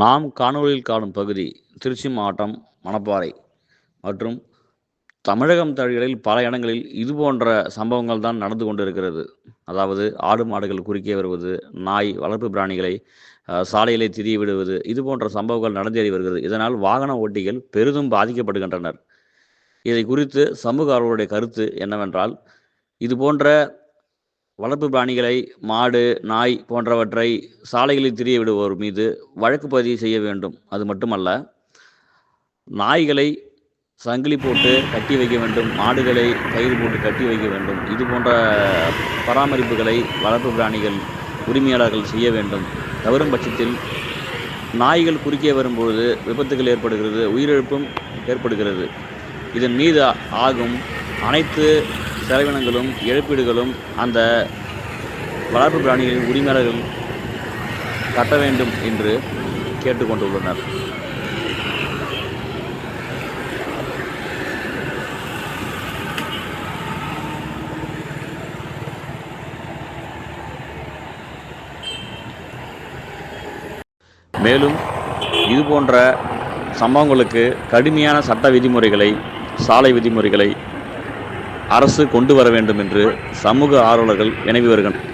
நாம் காணொளியில் காணும் பகுதி திருச்சி மாவட்டம் மணப்பாறை மற்றும் தமிழகம் தழிகளில் பல இடங்களில் இது போன்ற சம்பவங்கள் தான் நடந்து கொண்டிருக்கிறது. அதாவது ஆடு மாடுகள் குறுக்கே வருவது நாய் வளர்ப்பு பிராணிகளை சாலையிலே திரிய விடுவது இது போன்ற சம்பவங்கள் நடந்தேறி வருகிறது. இதனால் வாகன ஓட்டிகள் பெரிதும் பாதிக்கப்படுகின்றனர். இதை குறித்து சமூக ஆர்வலருடைய கருத்து என்னவென்றால் இது போன்ற வளர்ப்பு பிராணிகளை மாடு நாய் போன்றவற்றை சாலைகளில் திரிய விடுவோர் மீது வழக்கு பதிவு செய்ய வேண்டும். அது மட்டுமல்ல நாய்களை சங்கிலி போட்டு கட்டி வைக்க வேண்டும் மாடுகளை கயிறு போட்டு கட்டி வைக்க வேண்டும். இது போன்ற பராமரிப்புகளை வளர்ப்பு பிராணிகள் உரிமையாளர்கள் செய்ய வேண்டும். தவறும் பட்சத்தில் நாய்கள் குறுக்கே வரும்பொழுது விபத்துகள் ஏற்படுகிறது உயிரிழப்பும் ஏற்படுகிறது. இதன் மீது ஆகும் அனைத்து செலவினங்களும் இழப்பீடுகளும் அந்த வளர்ப்பு பிராணிகளின் உரிமையாளர்கள் கட்ட வேண்டும் என்று கேட்டுக்கொண்டுள்ளனர். மேலும் இது போன்ற சம்பவங்களுக்கு கடுமையான சட்ட விதிமுறைகளை சாலை விதிமுறைகளை அரசு கொண்டு வர வேண்டும் என்று சமூக ஆர்வலர்கள் வினவி வருகின்றனர்.